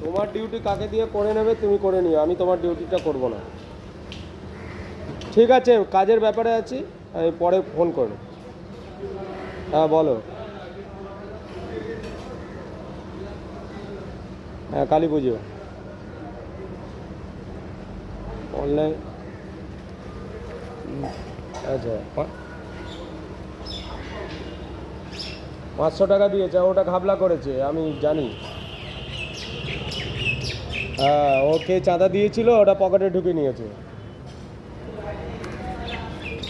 তোমার ডিউটি কাকে দিয়ে করে নেবে তুমি করে নিও, আমি তোমার ডিউটিটা করব না। ঠিক আছে, কাজের ব্যাপারে আছি, আমি পরে ফোন করো হ্যাঁ বলো। হ্যাঁ কালী পুজো। অনলাইন আচ্ছা পাঁচশো টাকা দিয়েছে ওটা ঘাবলা করেছে, আমি জানি। হ্যাঁ ওকে চাঁদা দিয়েছিল, ওটা পকেটে ঢুকে নিয়েছে।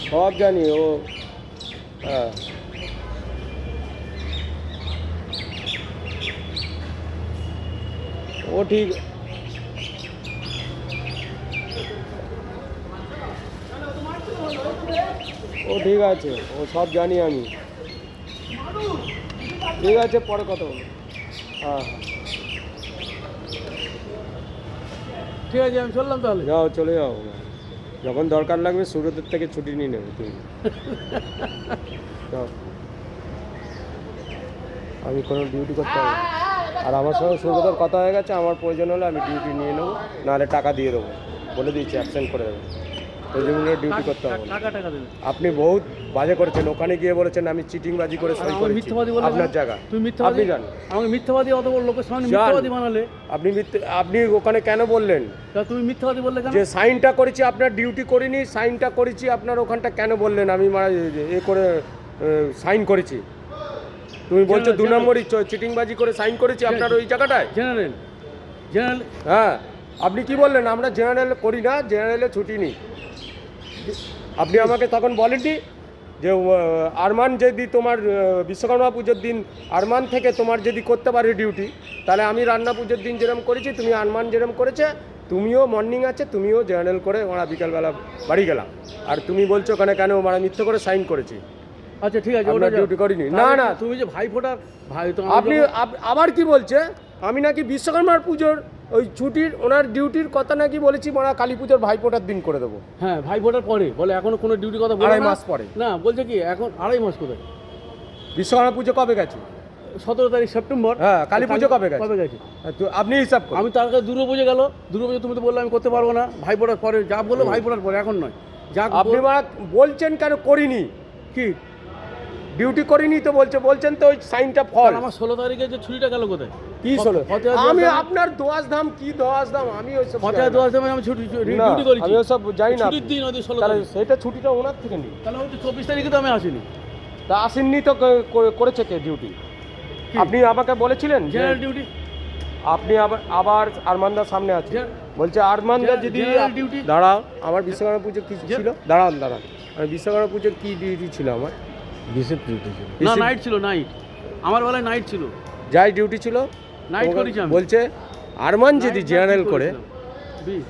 সব জানি, ও হ্যাঁ। ও ঠিক ও ঠিক আছে, ও সব জানি আমি। ঠিক আছে, পরে কথা হ্যাঁ হ্যাঁ। ঠিক আছে, আমি চললাম তাহলে। যাও, চলে যাও। যখন দরকার লাগবে সুরতের থেকে ছুটি নিয়ে নেবে, তুমি। আমি কোনো ডিউটি করতে হবে আর আমার সঙ্গে সুরতের কথা হয়ে গেছে, আমার প্রয়োজন হলে আমি ডিউটি নিয়ে নেব, নাহলে টাকা দিয়ে দেবো। বলে দিয়েছি অ্যাবসেন্ট করে দেবো। প্রয়োজন ডিউটি করতে হবে। টাকা টাকা দেবে। আপনি বহুত বাজে করেছেন ওখানে গিয়ে বলেছেন আমি চিটিংবাজি করে সই করেছি। মিথ্যাবাদী বলে আপনার জায়গা। তুমি মিথ্যাবাদী আপনি জান আমাকে মিথ্যাবাদী অত বড় লোকের সামনে মিথ্যাবাদী বানালে। আপনি আপনি ওখানে কেন বললেন? তুমি মিথ্যাবাদী বললে কেন? যে সাইনটা করেছি আপনার ডিউটি করিনি সাইনটা করেছি আপনার ওখানটা কেন বললেন? আমি মারা এ করে সাইন করেছি। তুমি বলছো দু নম্বরই চিটিংবাজি করে সাইন করেছি আপনার ওই জায়গাটায়? জেনারেল জেনারেল হ্যাঁ। আপনি কি বললেন? আমরা জেনারেল করি না জেনারেলে ছুটি নিই। আপনি আমাকে তখন বলেননি যে আরমান যদি তোমার বিশ্বকর্মা পুজোর দিন আরমান থেকে তোমার যদি করতে পারে ডিউটি তাহলে আমি রান্না পুজোর দিন যেরকম করেছি তুমি আরমান যেরকম করেছে তুমিও মর্নিং আছে তুমিও জেনারেল করে আমরা বিকালবেলা বাড়ি গেলাম আর তুমি বলছো ওখানে কেন আমরা মিথ্যে করে সাইন করেছি আচ্ছা ঠিক আছে ওটা ডিউটি করিনি। না, না। তুমি যে ভাই ফোটার ভাই তো আপনি আবার কি বলছে আমি নাকি বিশ্বকর্মার পুজোর ওই ছুটির ওনার ডিউটির কথা নাকি বলেছি মারা কালী পুজোর ভাইফোঁটার দিন করে দেবো। হ্যাঁ ভাই ফোটার পরে। বলে এখনও কোনো ডিউটি কথা আড়াই মাস পরে। না বলছে কি এখন আড়াই মাস কোথায়? বিশ্বকর্মা পুজো কবে গেছে? সতেরো তারিখ সেপ্টেম্বর। হ্যাঁ, কালী পুজো কবে গেছে? কবে গেছে? হ্যাঁ, তো আপনি হিসাব করুন। আমি তার কাছে দুর্গা পুজো গেল। দুর্গা পুজো তুমি তো বললে আমি করতে পারব না। ভাই ফোটার পরে যা বলল ভাই ফোটার পরে এখন নয়। যা আপনি বলছেন কেন করিনি? কি? ডিউটি করিনি তো বলছে বলছেন তো ওই সাইনটা ফল আমার ষোলো তারিখে যে ছুটিটা গেল কোথায়? কি ফতেহার আমি আপনার ধাম কি ধাম আমি না। দোয়াশ আমি ছুটি না, ডিউটি করেছি। আমি ওসব জানি না। ছুটির দিন ওদের ষোলো তাহলে সেটা ছুটিটা ওনার থেকে নিই তাহলে হয়তো চব্বিশ তারিখে তো আমি আসিনি। তা আসেননি তো করেছে কে ডিউটি আপনি আমাকে বলেছিলেন জেনারেল ডিউটি আপনি আবার আবার আরমানদার সামনে আছে বলছে আরমানদার যদি দাঁড়াও আমার বিশ্বকর্মা পুজো কি ছিল? দাঁড়ান দাঁড়ান। আমি বিশ্বকর্মা পুজোর কি ডিউটি ছিল আমার? বিশেষ ডিউটি ছিল। না নাইট ছিল নাইট আমার বেলায় নাইট ছিল। যাই ডিউটি ছিল বলছে আরমান যদি জেনারেল করে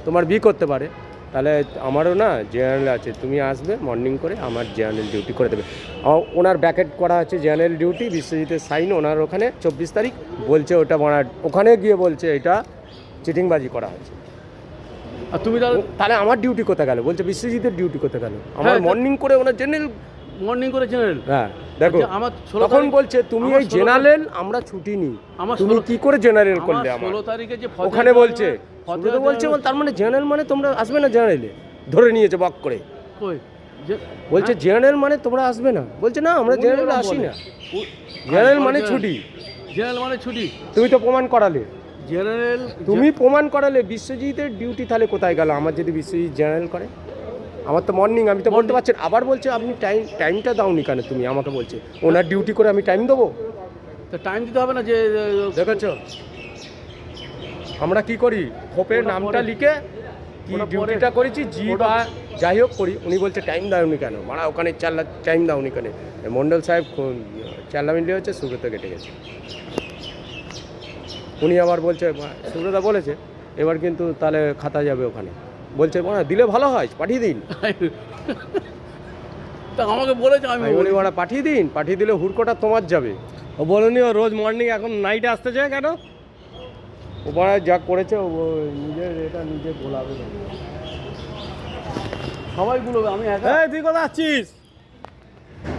তোমার বি করতে পারে। তাহলে আমারও না জেনারেল আছে তুমি আসবে মর্নিং করে আমার জেনারেল ডিউটি করে দেবে। ওনার ব্যাকেট করা আছে জেনারেল ডিউটি বিশ্বজিতের সাইন ওনার ওখানে চব্বিশ তারিখ বলছে ওটা ওনার ওখানে গিয়ে বলছে এটা চিটিংবাজি করা হয়েছে। আর তুমি তাহলে তাহলে আমার ডিউটি কোথায় গেল? বলছে বিশ্বজিতের ডিউটি কোথায় গেল? আমার হ্যাঁ, মর্নিং করে ওনার জেনারেল মর্নিং করে জেনারেল হ্যাঁ দেখো আচ্ছা, আমার তখন বলছে তুমি এই জেনারেল আমরা ছুটি নিই। আমার তুমি কি করে জেনারেল করলে আমার ষোলো তারিখে যে ওখানে বলছে ফতেহার বলছে বল তার মানে জেনারেল মানে তোমরা আসবে না জেনারেলে ধরে নিয়েছে বক করে। কই? বলছে জেনারেল মানে তোমরা আসবে না। বলছে না আমরা জেনারেল আসি না। জেনারেল মানে ছুটি। জেনারেল মানে ছুটি। তুমি তো প্রমাণ করালে। জেনারেল তুমি প্রমাণ করালে বিশ্বজিতের ডিউটি তাহলে কোথায় গেল? আমার যদি বিশ্বজিৎ জেনারেল করে? আমার তো মর্নিং আমি তো বলতে পারছেন আবার বলছে আপনি টাইম টাইমটা দাওনি কেন তুমি? আমাকে বলছে। ওনার ডিউটি করে আমি টাইম দেবো? তো টাইম দিতে হবে না যে দেখেছ? আমরা কি করি? খোপের নামটা লিখে কি ডিউটিটা করেছি? জি বা যাই হোক করি। উনি বলছে টাইম দাওনি কেন? মারা ওখানে চাল্লা টাইম দাওনি কেন? এ মণ্ডল সাহেব চাল্লা মিলিয়ে হচ্ছে সুব্রত কেটে গেছে। উনি আবার বলছে সুব্রতা বলেছে এবার কিন্তু তাহলে খাতা যাবে ওখানে। বলছে মা দিলে ভালো হয় পাঠিয়ে দিন। তা আমাকে বলেছে আমি বলি ওরা পাঠিয়ে দিন পাঠিয়ে দিলে হুড়কোটা তোমার যাবে। ও বলনি ও রোজ মর্নিং এখন নাইটে আসতে চায় কেন? ও বাড়া যা করেছে ও নিজের এটা নিজে গোলাবে সবাই গুলো আমি একা এই তুই কোথায় আসছিস